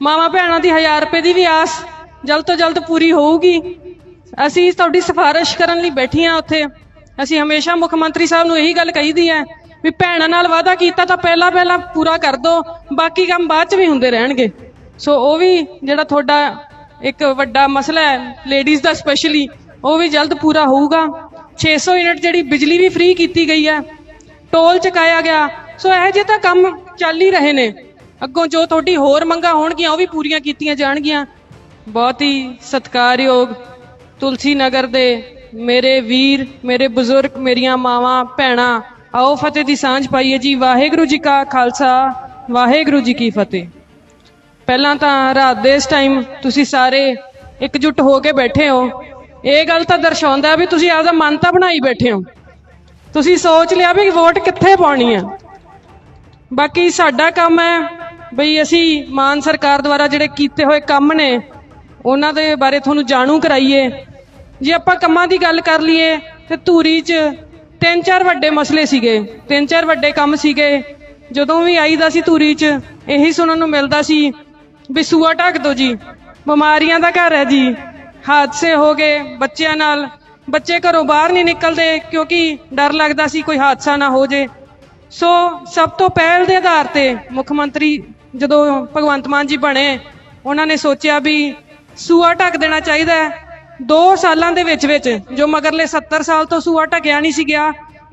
ਮਾਵਾਂ ਭੈਣਾਂ ਦੀ 1000 ਰੁਪਏ ਦੀ ਵੀ ਆਸ ਜਲਦ ਤੋਂ ਜਲਦ ਪੂਰੀ ਹੋਊਗੀ। ਅਸੀਂ ਤੁਹਾਡੀ ਸਿਫਾਰਿਸ਼ ਕਰਨ ਲਈ ਬੈਠੀਆਂ ਉੱਥੇ। ਅਸੀਂ ਹਮੇਸ਼ਾ ਮੁੱਖ ਮੰਤਰੀ ਸਾਹਿਬ ਨੂੰ ਇਹੀ ਗੱਲ ਕਹੀਦੀ ਹੈ ਵੀ ਭੈਣਾਂ ਨਾਲ ਵਾਅਦਾ ਕੀਤਾ ਤਾਂ ਪਹਿਲਾਂ ਪਹਿਲਾਂ ਪੂਰਾ ਕਰ ਦੋ, ਬਾਕੀ ਕੰਮ ਬਾਅਦ ਚ ਵੀ ਹੁੰਦੇ ਰਹਿਣਗੇ। ਸੋ ਉਹ ਵੀ ਜਿਹੜਾ ਤੁਹਾਡਾ ਇੱਕ ਵੱਡਾ ਮਸਲਾ ਹੈ ਲੇਡੀਜ਼ ਦਾ ਸਪੈਸ਼ਲੀ ਉਹ ਵੀ ਜਲਦ ਪੂਰਾ ਹੋਊਗਾ। 600 ਯੂਨਿਟ ਜਿਹੜੀ ਬਿਜਲੀ ਵੀ ਫ੍ਰੀ ਕੀਤੀ ਗਈ ਹੈ ਟੋਲ ਚੁਕਾਇਆ ਗਿਆ। ਸੋ ਇਹੋ ਜਿਹੇ ਤਾਂ ਕੰਮ ਚੱਲ ਹੀ ਰਹੇ ਨੇ। ਅੱਗੋਂ ਜੋ ਤੁਹਾਡੀ ਹੋਰ ਮੰਗਾਂ ਹੋਣਗੀਆਂ, ਉਹ ਵੀ ਪੂਰੀਆਂ ਕੀਤੀਆਂ ਜਾਣਗੀਆਂ। ਬਹੁਤ ਹੀ ਸਤਿਕਾਰਯੋਗ ਤੁਲਸੀ ਨਗਰ ਦੇ ਮੇਰੇ ਵੀਰ, ਮੇਰੇ ਬਜ਼ੁਰਗ, ਮੇਰੀਆਂ ਮਾਵਾਂ, ਭੈਣਾਂ, ਆਓ ਫਤਿਹ ਦੀ ਸਾਂਝ ਪਾਈਏ ਜੀ। ਵਾਹਿਗੁਰੂ ਜੀ ਕਾ ਖਾਲਸਾ, ਵਾਹਿਗੁਰੂ ਜੀ ਕੀ ਫਤਿਹ। ਪਹਿਲਾਂ ਤਾਂ ਰਾਤ ਦੇ ਇਸ ਟਾਈਮ ਤੁਸੀਂ ਸਾਰੇ ਇਕਜੁੱਟ ਹੋ ਕੇ ਬੈਠੇ ਹੋ। ਇਹ ਗੱਲ ਤਾਂ ਦਰਸਾਉਂਦਾ ਵੀ ਤੁਸੀਂ ਆਪਦਾ ਮਨ ਤਾਂ ਬਣਾਈ ਬੈਠੇ ਹੋ। ਤੁਸੀਂ ਸੋਚ ਲਿਆ ਵੀ ਵੋਟ ਕਿੱਥੇ ਪਾਉਣੀ ਆ ਬਾਕੀ ਸਾਡਾ ਕੰਮ ਹੈ ਬਈ ਅਸੀਂ ਮਾਨ ਸਰਕਾਰ ਦੁਆਰਾ ਜਿਹੜੇ ਕੀਤੇ ਹੋਏ ਕੰਮ ਨੇ, ਉਹਨਾਂ ਦੇ ਬਾਰੇ ਤੁਹਾਨੂੰ ਜਾਣੂ ਕਰਾਈਏ। ਜੇ ਆਪਾਂ ਕੰਮਾਂ ਦੀ ਗੱਲ ਕਰ ਲਈਏ, ਤੇ ਧੂਰੀ 'ਚ ਤਿੰਨ ਚਾਰ ਵੱਡੇ ਮਸਲੇ ਸੀਗੇ, ਤਿੰਨ ਚਾਰ ਵੱਡੇ ਕੰਮ ਸੀਗੇ। ਜਦੋਂ ਵੀ ਆਈਦਾ ਸੀ ਧੂਰੀ 'ਚ, ਇਹੀ ਸੁਣਨ ਨੂੰ ਮਿਲਦਾ ਸੀ ਵੀ ਸੂਆ ਢੱਕ ਦੋ ਜੀ, ਬਿਮਾਰੀਆਂ ਦਾ ਘਰ ਹੈ ਜੀ। ਹਾਦਸੇ ਹੋ ਗਏ ਬੱਚਿਆਂ ਨਾਲ, ਬੱਚੇ ਘਰੋਂ ਬਾਹਰ ਨਹੀਂ ਨਿਕਲਦੇ ਕਿਉਂਕਿ ਡਰ ਲੱਗਦਾ ਸੀ ਕੋਈ ਹਾਦਸਾ ਨਾ ਹੋ ਜੇ। ਸੋ ਸਭ ਤੋਂ ਪਹਿਲ ਦੇ ਆਧਾਰ ਤੇ ਮੁੱਖ ਮੰਤਰੀ ਜਦੋਂ ਭਗਵੰਤ ਮਾਨ ਜੀ ਬਣੇ, ਉਹਨਾਂ ਨੇ ਸੋਚਿਆ ਵੀ ਸੂਆ ਢੱਕ ਦੇਣਾ ਚਾਹੀਦਾ ਹੈ। 2 ਸਾਲਾਂ ਦੇ ਵਿੱਚ ਵਿੱਚ ਜੋ ਮਗਰਲੇ 70 ਸਾਲ ਤੋਂ ਸੂਆ ਢਕਿਆ ਨਹੀਂ ਸੀ ਗਿਆ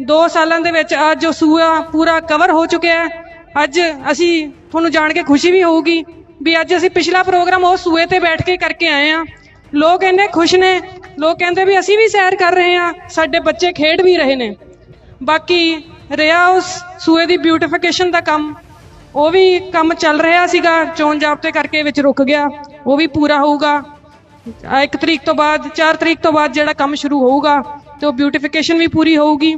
2 ਸਾਲਾਂ ਦੇ ਵਿੱਚ ਅੱਜ ਜੋ ਸੂਆ ਪੂਰਾ ਕਵਰ ਹੋ ਚੁੱਕਿਆ ਹੈ, ਅੱਜ ਅਸੀਂ ਤੁਹਾਨੂੰ ਜਾਣ ਕੇ ਖੁਸ਼ੀ ਵੀ ਹੋਊਗੀ ਵੀ ਅੱਜ ਅਸੀਂ ਪਿਛਲਾ ਪ੍ਰੋਗਰਾਮ ਉਹ ਸੂਏ ਤੇ ਬੈਠ ਕੇ ਕਰਕੇ ਆਏ ਆ ਲੋਕ ਇੰਨੇ ਖੁਸ਼ ਨੇ, ਲੋਕ ਕਹਿੰਦੇ ਵੀ ਅਸੀਂ ਵੀ ਸੈਰ ਕਰ ਰਹੇ ਆ ਸਾਡੇ ਬੱਚੇ ਖੇਡ ਵੀ ਰਹੇ ਨੇ। ਬਾਕੀ ਰਿਹਾ ਉਸ ਸੂਏ ਦੀ ਬਿਊਟੀਫਿਕੇਸ਼ਨ ਦਾ ਕੰਮ। ਉਹ ਵੀ ਕੰਮ ਚੱਲ ਰਿਹਾ ਸੀਗਾ, ਚੋਣ ਜਾਬਤੇ ਕਰਕੇ ਵਿੱਚ ਰੁਕ ਗਿਆ, ਉਹ ਵੀ ਪੂਰਾ ਹੋਊਗਾ। ਇੱਕ ਤਰੀਕ ਤੋਂ ਬਾਅਦ 4 ਤਰੀਕ ਤੋਂ ਬਾਅਦ ਜਿਹੜਾ ਕੰਮ ਸ਼ੁਰੂ ਹੋਊਗਾ, ਤੇ ਉਹ ਬਿਊਟੀਫਿਕੇਸ਼ਨ ਵੀ ਪੂਰੀ ਹੋਊਗੀ।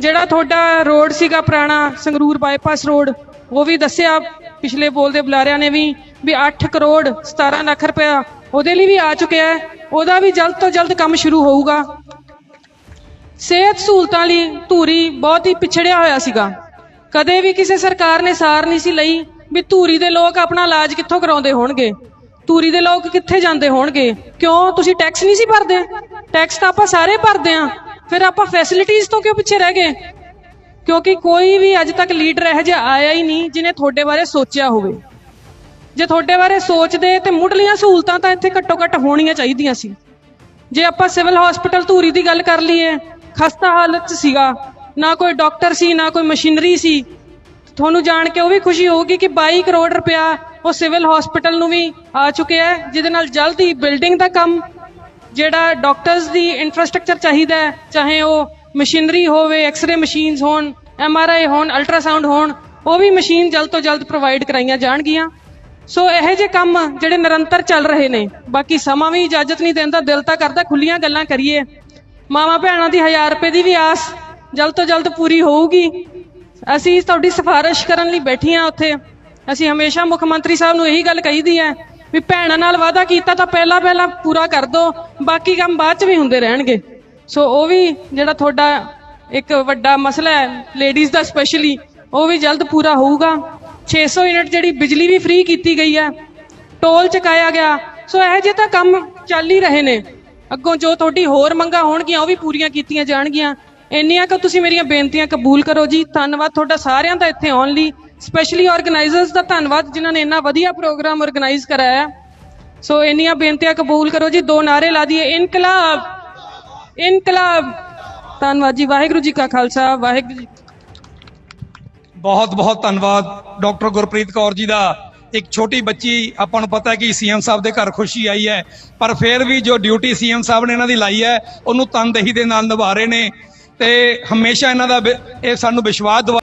ਜਿਹੜਾ ਤੁਹਾਡਾ ਰੋਡ ਸੀਗਾ ਪੁਰਾਣਾ, ਸੰਗਰੂਰ ਬਾਈਪਾਸ ਰੋਡ, ਉਹ ਵੀ ਦੱਸਿਆ ਪਿਛਲੇ ਬੋਲਦੇ ਬੁਲਾਰਿਆਂ ਨੇ ਵੀ ਵੀ 8 ਕਰੋੜ 17 ਲੱਖ ਰੁਪਇਆ ਉਹਦੇ ਲਈ ਵੀ ਆ ਚੁੱਕਿਆ ਹੈ। ਉਹਦਾ ਵੀ ਜਲਦ ਤੋਂ ਜਲਦ ਕੰਮ ਸ਼ੁਰੂ ਹੋਊਗਾ। ਸਿਹਤ ਸਹੂਲਤਾਂ ਲਈ ਧੂਰੀ ਬਹੁਤ ਹੀ ਪਿਛੜਿਆ ਹੋਇਆ ਸੀਗਾ। ਕਦੇ ਵੀ ਕਿਸੇ ਸਰਕਾਰ ਨੇ ਸਾਰ ਨਹੀਂ ਸੀ ਲਈ ਵੀ ਧੂਰੀ ਦੇ ਲੋਕ ਆਪਣਾ ਇਲਾਜ ਕਿੱਥੋਂ ਕਰਾਉਂਦੇ ਹੋਣਗੇ? ਧੂਰੀ ਦੇ ਲੋਕ ਕਿੱਥੇ ਜਾਂਦੇ ਹੋਣਗੇ? ਕਿਉਂ ਤੁਸੀਂ ਟੈਕਸ ਨਹੀਂ ਸੀ ਭਰਦੇ? ਟੈਕਸ ਤਾਂ ਆਪਾਂ ਸਾਰੇ ਭਰਦੇ ਆ ਫਿਰ ਆਪਾਂ ਫੈਸਿਲਿਟੀਆਂ ਤੋਂ ਕਿਉਂ ਪਿੱਛੇ ਰਹਿ ਗਏ? ਕਿਉਂਕਿ ਕੋਈ ਵੀ ਅੱਜ ਤੱਕ ਲੀਡਰ ਇਹੋ ਜਿਹਾ ਆਇਆ ਹੀ ਨਹੀਂ ਜਿਨੇ ਤੁਹਾਡੇ ਬਾਰੇ ਸੋਚਿਆ ਹੋਵੇ। ਜੇ ਤੁਹਾਡੇ ਬਾਰੇ ਸੋਚਦੇ ਤੇ ਮੁੱਢਲੀਆਂ ਸਹੂਲਤਾਂ ਤਾਂ ਇੱਥੇ ਘੱਟੋ ਘੱਟ ਹੋਣੀਆਂ ਚਾਹੀਦੀਆਂ ਸੀ। ਜੇ ਆਪਾਂ ਸਿਵਲ ਹਸਪੀਟਲ ਧੂਰੀ ਦੀ ਗੱਲ ਕਰ ਲਈਏ, ਖਸਤਾ ਹਾਲਤ 'ਚ ਸੀਗਾ। ਨਾ ਕੋਈ ਡਾਕਟਰ ਸੀ, ਨਾ ਕੋਈ ਮਸ਼ੀਨਰੀ ਸੀ। ਤੁਹਾਨੂੰ ਜਾਣ ਕੇ ਉਹ ਵੀ ਖੁਸ਼ੀ ਹੋਊਗੀ ਕਿ 22 ਕਰੋੜ ਰੁਪਇਆ ਉਹ ਸਿਵਲ ਹਸਪੀਟਲ ਨੂੰ ਵੀ ਆ ਚੁੱਕਿਆ ਹੈ ਜਿਹਦੇ ਨਾਲ ਜਲਦੀ ਬਿਲਡਿੰਗ ਦਾ ਕੰਮ, ਜਿਹੜਾ ਡਾਕਟਰਸ ਦੀ ਇਨਫਰਾਸਟ੍ਰਕਚਰ ਚਾਹੀਦਾ ਹੈ, ਚਾਹੇ ਉਹ ਮਸ਼ੀਨਰੀ ਹੋਵੇ ਐਕਸ-ਰੇ ਮਸ਼ੀਨਸ ਹੋਣ ਐਮ-ਆਰ-ਆਈ ਹੋਣ ਅਲਟਰਾਸਾਊਂਡ ਹੋਣ, ਉਹ ਵੀ ਮਸ਼ੀਨ ਜਲਦ ਤੋਂ ਜਲਦ ਪ੍ਰੋਵਾਈਡ ਕਰਾਈਆਂ ਜਾਣਗੀਆਂ। ਸੋ ਇਹੋ ਜਿਹੇ ਕੰਮ ਜਿਹੜੇ ਨਿਰੰਤਰ ਚੱਲ ਰਹੇ ਨੇ, ਬਾਕੀ ਸਮਾਂ ਵੀ ਇਜਾਜ਼ਤ ਨਹੀਂ ਦਿੰਦਾ, ਦਿਲ ਤਾਂ ਕਰਦਾ ਖੁੱਲੀਆਂ ਗੱਲਾਂ ਕਰੀਏ। ਮਾਵਾਂ ਭੈਣਾਂ ਦੀ 1000 ਰੁਪਏ ਦੀ ਵੀ ਆਸ ਜਲਦ ਤੋਂ ਜਲਦ ਪੂਰੀ ਹੋਊਗੀ। ਅਸੀਂ ਤੁਹਾਡੀ ਸਿਫਾਰਿਸ਼ ਕਰਨ ਲਈ ਬੈਠੀਆਂ ਉੱਥੇ। ਅਸੀਂ ਹਮੇਸ਼ਾ ਮੁੱਖ ਮੰਤਰੀ ਸਾਹਿਬ ਨੂੰ ਇਹੀ ਗੱਲ ਕਹੀਦੀ ਹੈ ਵੀ ਭੈਣਾਂ ਨਾਲ ਵਾਅਦਾ ਕੀਤਾ ਤਾਂ ਪਹਿਲਾਂ ਪਹਿਲਾਂ ਪੂਰਾ ਕਰ ਦੋ, ਬਾਕੀ ਕੰਮ ਬਾਅਦ ਚ ਵੀ ਹੁੰਦੇ ਰਹਿਣਗੇ। ਸੋ ਉਹ ਵੀ ਜਿਹੜਾ ਤੁਹਾਡਾ ਇੱਕ ਵੱਡਾ ਮਸਲਾ ਹੈ ਲੇਡੀਜ਼ ਦਾ ਸਪੈਸ਼ਲੀ ਉਹ ਵੀ ਜਲਦ ਪੂਰਾ ਹੋਊਗਾ। 600 ਯੂਨਿਟ ਜਿਹੜੀ ਬਿਜਲੀ ਵੀ ਫ੍ਰੀ ਕੀਤੀ ਗਈ ਹੈ, ਟੋਲ ਚੁਕਾਇਆ ਗਿਆ। ਸੋ ਇਹੋ ਜਿਹੇ ਤਾਂ ਕੰਮ ਚੱਲ ਹੀ ਰਹੇ ਨੇ। ਅੱਗੋਂ ਜੋ ਤੁਹਾਡੀ ਹੋਰ ਮੰਗਾਂ ਹੋਣਗੀਆਂ, ਉਹ ਵੀ ਪੂਰੀਆਂ ਕੀਤੀਆਂ ਜਾਣਗੀਆਂ। ਇੰਨੀਆਂ ਕਿ ਤੁਸੀਂ ਮੇਰੀਆਂ ਬੇਨਤੀਆਂ ਕਬੂਲ ਕਰੋ ਜੀ। ਧੰਨਵਾਦ ਤੁਹਾਡਾ ਸਾਰਿਆਂ ਦਾ ਇੱਥੇ ਆਉਣ ਲਈ। ਸਪੈਸ਼ਲੀ ਆਰਗੇਨਾਈਜ਼ਰਸ ਦਾ ਧੰਨਵਾਦ, ਜਿਨ੍ਹਾਂ ਨੇ ਇੰਨਾ ਵਧੀਆ ਪ੍ਰੋਗਰਾਮ ਆਰਗੇਨਾਈਜ਼ ਕਰਾਇਆ। ਸੋ ਇੰਨੀਆਂ ਬੇਨਤੀਆਂ ਕਬੂਲ ਕਰੋ ਜੀ। ਦੋ ਨਾਰੇ ਲਾ ਦਈਏ। ਇਨਕਲਾਬ ਇਨਕਲਾਬ। ਧੰਨਵਾਦ ਜੀ। ਵਾਹਿਗੁਰੂ ਜੀ ਕਾ ਖਾਲਸਾ। ਵਾਹਿਗੁਰੂ ਜੀ ਬਹੁਤ ਬਹੁਤ ਧੰਨਵਾਦ ਡਾਕਟਰ ਗੁਰਪ੍ਰੀਤ ਕੌਰ ਜੀ ਦਾ। ਇੱਕ ਛੋਟੀ ਬੱਚੀ, ਆਪਾਂ ਨੂੰ ਪਤਾ ਹੈ ਕਿ ਸੀਐਮ ਸਾਹਿਬ ਦੇ ਘਰ ਖੁਸ਼ੀ ਆਈ ਹੈ। ਪਰ ਫਿਰ ਵੀ ਜੋ ਡਿਊਟੀ ਸੀਐਮ ਸਾਹਿਬ ਨੇ ਇਹਨਾਂ ਦੀ ਲਾਈ ਹੈ, ਉਹਨੂੰ ਤਨਦੇਹੀ ਦੇ ਨਾਲ ਨਿਭਾ ਰਹੇ ਨੇ। ਤੇ ਹਮੇਸ਼ਾ ਇਹਨਾਂ ਦਾ ਵਿ- ਇਹ ਸਾਨੂੰ ਵਿਸ਼ਵਾਸ ਦਿਵਾ